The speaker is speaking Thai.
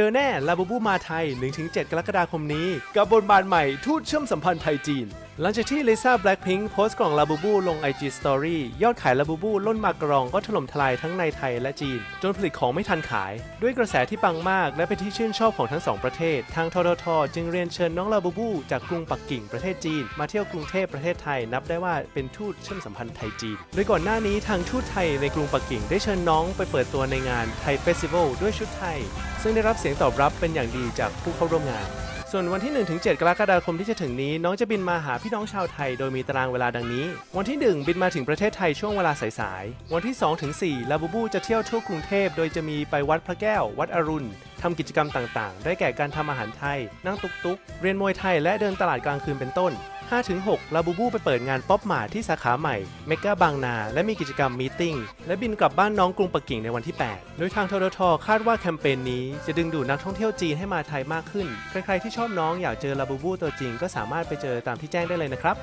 เจอแน่ลาบูบูมาไทย 1-7 กรกฎาคมนี้ กับบทบาทใหม่ทูตเชื่อมสัมพันธ์ไทยจีน หลังจากที่ลิซ่าแบล็ k พิงค์โพสต์กล่องลาบูบูลง IG Story ยอดขายลาบูบูล้นมากรองก็ถล่มทลายทั้งในไทยและจีน จนผลิตของไม่ทันขาย ด้วยกระแสที่ปังมากและเป็นที่ชื่นชอบของทั้งสองประเทศ ทางททท จึงเรียนเชิญน้องลาบูบูจากกรุงปักกิ่งประเทศจีน มาเที่ยวกรุงเทพประเทศไทยนับได้ว่าเป็นทูตเชื่อมสัมพันธ์ไทยจีนโดยก่อนหน้านี้ทางทูตไทยในกรุงปักกิ่งได้เชิญน้องไปเปิดตัวในงานไทยเฟสติวัลด้วยชุดไทย ซึ่งได้รับเสียงตอบรับเป็นอย่างดีจากผู้เข้าร่วมงาน ส่วนวันที่ 1-7 กรกฎาคมที่จะถึงนี้ น้องจะบินมาหาพี่น้องชาวไทยโดยมีตารางเวลาดังนี้ วันที่ 1 บินมาถึงประเทศไทยช่วงเวลาสายๆวันที่ 2-4ลาบูบูจะเที่ยวทั่วกรุงเทพโดยจะมีไปวัดพระแก้ว วัดอรุณ ทำกิจกรรมต่างๆ ได้แก่การทำอาหารไทย นั่งตุกๆ เรียนมวยไทยและเดินตลาดกลางคืนเป็นต้น 5-6 ลาบูบูไปเปิดงานป๊อปหมาที่สาขาใหม่ เมกาบางนา และมีกิจกรรมมีตติ้ง และบินกลับบ้านน้องกรุงปักกิ่งในวันที่ 8 โดยทางทททคาดว่าแคมเปญนี้จะดึงดูดนักท่องเที่ยวจีนให้มาไทยมากขึ้น ใครๆที่ชอบน้องอยากเจอลาบูบูตัวจริงก็สามารถไปเจอตามที่แจ้งได้เลยนะครับ